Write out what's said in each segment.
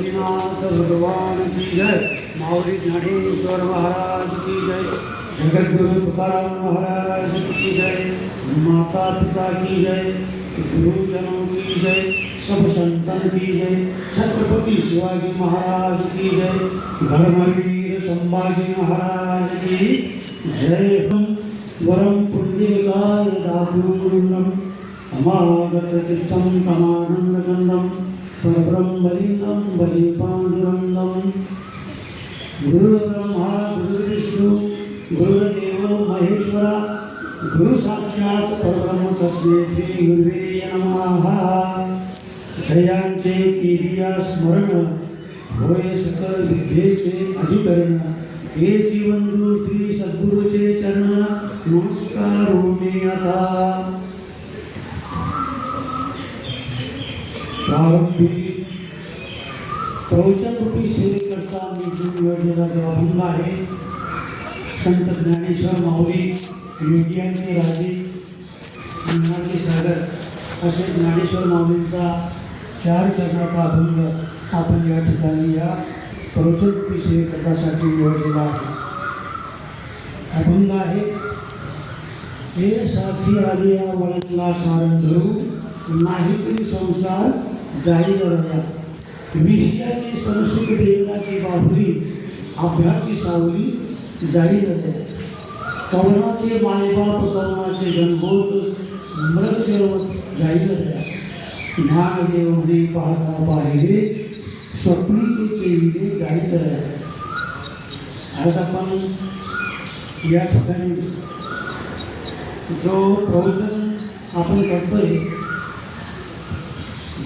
श्री भगवान की जय। माऊली ज्ञानेश्वर महाराज की जय। जगद्गुरु तुकाराम महाराज की जय। माता पिता की जय। गुरुजनों की जय। सब संतन की जय। छत्रपति शिवाजी महाराज की जय। धर्मवीर संभाजी महाराज की जय। हम वरम पुण्यकाय दापूर्णम अमागत तीर्थम तमानंद गंधम। परब्रह्मलिङ्गं भजे पाण्डुरङ्गम् गुरुर्ब्रह्मा गुरुर्विष्णु गुरुर्देवो महेश्वरा गुरु साक्षात परब्रह्म तस्मै श्री गुरुवे नमः। जयांचे किरिया स्मरण होय सकल विद्येचे अधिकरण हे जीवंदू श्री सद्गुरूचे चरण। नमस्कार मे आता निवडलेला जो अभंग आहे संत ज्ञानेश्वर माऊली योग्यांचे राजे ज्ञानाचे सागर असे ज्ञानेश्वर माऊलींचा चार चरणाचा अभंग आपण या ठिकाणी या प्रवचनरूपी सेवेकरतासाठी निवडलेला आहे अभंग आहे हे साथी आले या वळणला सारण धरू नाही तरी संसार जाई रया विषयाची संस्कृत देवनाची बाहुली अभ्याची सावली जाई रया कवनाचे मायबाप कवनाचे गणगोत मृत जाई रया ज्ञानदेव म्हणे पाहता पाहिले स्वप्नीचे चेविले जाई रया आज आपण या ठिकाणी जो प्रवचन आपण करतोय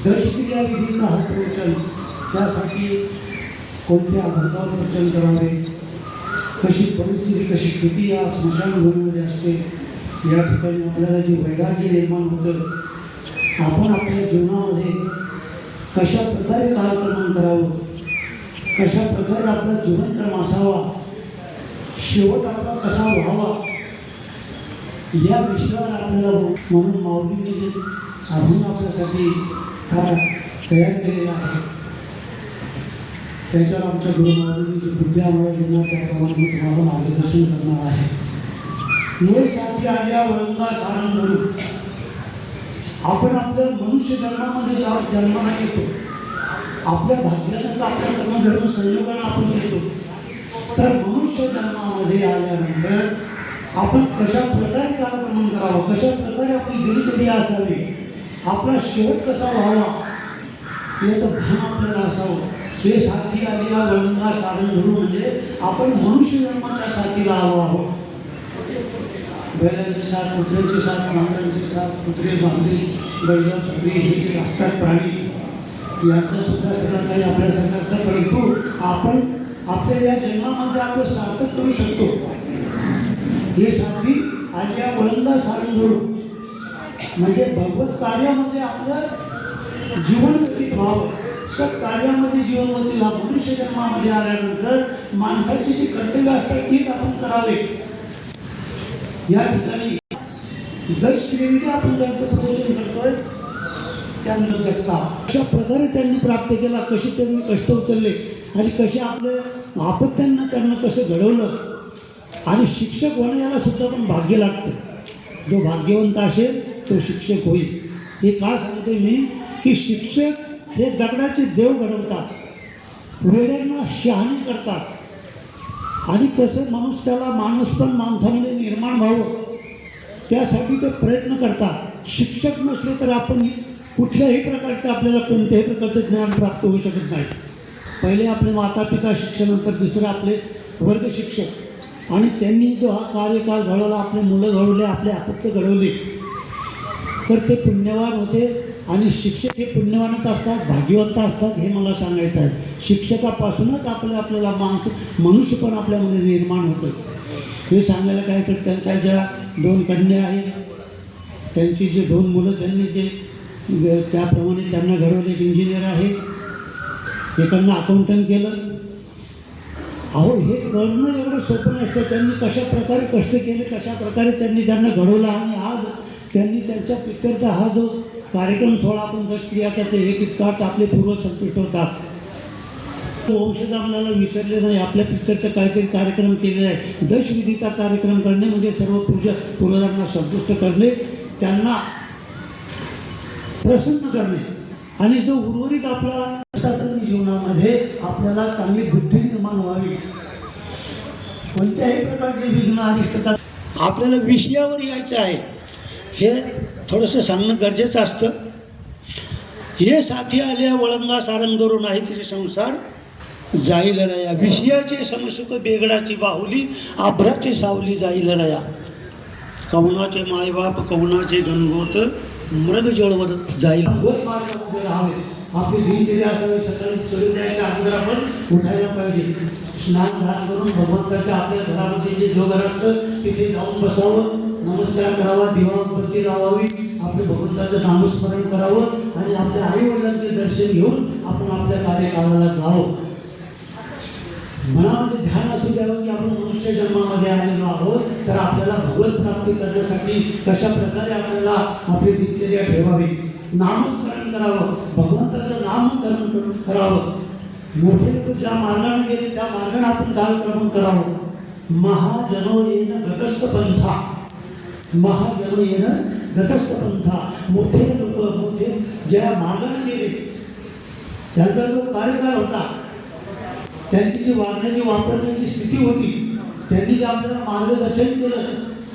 दशक्रिया विधीचा हा प्रवचन त्यासाठी कोणत्या भागावर प्रवचन करावे? कशी परिस्थिती कशी स्थिती या स्मशानभूमीमध्ये असते? या ठिकाणी आपल्याला जे वैराग्य निर्माण होतं आपण आपल्या जीवनामध्ये कशा प्रकारे कालक्रमण करावं? कशा प्रकारे आपला जीवनक्रम असावा? शेवट आपला कसा व्हावा? या विषयावर आपल्याला म्हणून माऊलींनी जे अभंग आपल्यासाठी हा तयार केलेला आहे. त्याच्यावर आमच्या गुरुमाऊलींनी जी बुद्धी आम्हाला देणार त्याप्रमाणे तुम्हाला मार्गदर्शन करणार आहे. हे साठी आल्या वळंगा सारण धरू आपण आपल्या मनुष्य जन्मामध्ये जेव्हा जन्माला येतो आपल्या भाग्यानं तर आपल्या कर्मधर्म संयोगानं आपण येतो तर मनुष्य जन्मामध्ये आल्यानंतर आपण कशा प्रकारे कार्यक्रमण करावं, कशा प्रकारे आपली दिनचर्या असावी आपला शेवट कसा व्हावा याचं भान आपल्याला असावं. हे साथी आली या वळंगा साधन धरू म्हणजे आपण मनुष्य जन्माच्या साथीला आलो आहोत. बैलांची साथ कुत्र्याची साथ मांजरांची साथ कुत्रे बांधी बैल कुत्री हे जे असतात प्राणी याचा सुद्धा सगळं काही आपल्यासारखं असतं परंतु आपण आपल्या या जन्मामध्ये आपण सार्थक करू शकतो. हे साथी आणि या वळंदा सारून धरू म्हणजे भगवत कार्यामध्ये आपलं जीवन व्यतीत व्हावं. सत्कार्यामध्ये जीवन व्यतीत व्हावं. मनुष्य जन्मामध्ये आल्यानंतर माणसाची जी कर्तव्य असतात तीच आपण करावे. या ठिकाणी जर श्रीविधी आपण त्यांचं प्रवचन करतोय त्यांना जगता. अशा प्रकारे त्यांनी प्राप्त केला कसे त्यांनी कष्ट उचलले आणि कसे आपले आपत्यांना त्यांना कसं घडवलं. आणि शिक्षक होणं याला सुद्धा पण भाग्य लागतं. जो भाग्यवंत असेल तो शिक्षक होईल. हे का सांगते मी? की शिक्षक हे दगडाचे देव घडवतात. वेड्यांना शहाणी करतात. आणि कसं माणूस त्याला माणूस पण माणसामध्ये निर्माण व्हावं. त्यासाठी ते प्रयत्न करतात. शिक्षक नसले तर आपण कुठल्याही प्रकारचं आपल्याला कोणत्याही प्रकारचं ज्ञान प्राप्त होऊ शकत नाही. पहिले आपले माता पिता शिक्षणानंतर दुसरे आपले वर्ग शिक्षक. आणि त्यांनी जो हा कार्यकाळ घडवला आपले मुलं घडवले आपले अपत्य घडवले. तर ते पुण्यवान होते आणि शिक्षक हे पुण्यवानच असतात भाग्यवंत असतात हे मला सांगायचं आहे. शिक्षकापासूनच आपलं आपल्याला माणूस मनुष्य पण आपल्यामध्ये निर्माण होतं हे सांगायला काय तर त्यांच्या ज्या दोन कन्या आहेत त्यांची जे दोन मुलं त्यांनी जे त्याप्रमाणे त्यांना घडवले एक इंजिनियर आहे एकांना अकाउंटंट केलं. अहो हे करणं एवढं सोपं नसतं. त्यांनी कशा प्रकारे कष्ट केले कशा प्रकारे त्यांनी त्यांना घडवलं आणि आज त्यांनी त्यांच्या पिक्चरचा हा जो कार्यक्रम सोहळा आपण दशक्रियाचा ते एक इतकाच आपले पूर्वज संतुष्ट होतात वंशजा आम्हाला विसरले नाही आपल्या पिक्चरचा काहीतरी कार्यक्रम केलेला आहे. दशविधीचा कार्यक्रम करणे म्हणजे सर्व पूजा पूर्वजांना संतुष्ट करणे त्यांना प्रसन्न करणे. आणि जो उर्वरित आपला जीवनामध्ये आपल्याला चांगली बुद्धी निर्माण व्हावी. कोणत्याही प्रकारचे विघ्न अनिष्टता आपल्याला विषयावर यायचं आहे. हे थोडंसं सांगणं गरजेचं असतं. हे साथी आल्या वळंगा सारंगरू नाही तिचे संसार. जाईल रया. विषयाचे समसुख बेगडाची बाहुली आभ्राची सावली जाईल रया. कवनाचे मायबाप कवनाचे गणगोत मृग जळवर जाईल. आपली दिनचर्या असावी. सकाळी सूर्योदयाच्या अगोदर आपण उठायला पाहिजे. स्नान घात करून भगवंताच्या आपल्या घरामध्ये जे जोगर असतं तिथे जाऊन बसावं. नमस्कार करावा दिवाबत्ती लावावी आपल्या भगवंताचं नामस्मरण करावं आणि आपल्या आई वडिलांचे दर्शन घेऊन आपण आपल्या कार्यकाळाला जावं. मनामध्ये ध्यान असू द्यावं की आपण मनुष्य जन्मामध्ये आलेलो आहोत तर आपल्याला भगवत प्राप्ती करण्यासाठी कशा प्रकारे आपल्याला आपली दिनचर्या ठेवावी? नामस्मरण करावं भगवंताचं नामकरण करावं. मोठे लोक ज्या मार्गाने गेले त्या मार्गाने आपण कालक्रमण करावं. महाजनो येणं गटस्थ पंथा. महाजनो येण मोठे लोक मोठे ज्या मार्गाने गेले त्यांचा जो कार्यकाळ होता त्यांची जी वागण्याची वापरण्याची स्थिती होती त्यांनी जे आपल्याला मार्गदर्शन केलं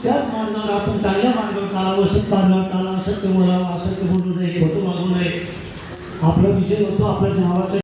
त्याच मार्गावर आपण चांगल्या मार्गावर चालावं सत मार्गावर चालावं सत्य बोलावं असत्य बोलू नये होतो मागू नये आपला विजय होतो आपल्या नावाचा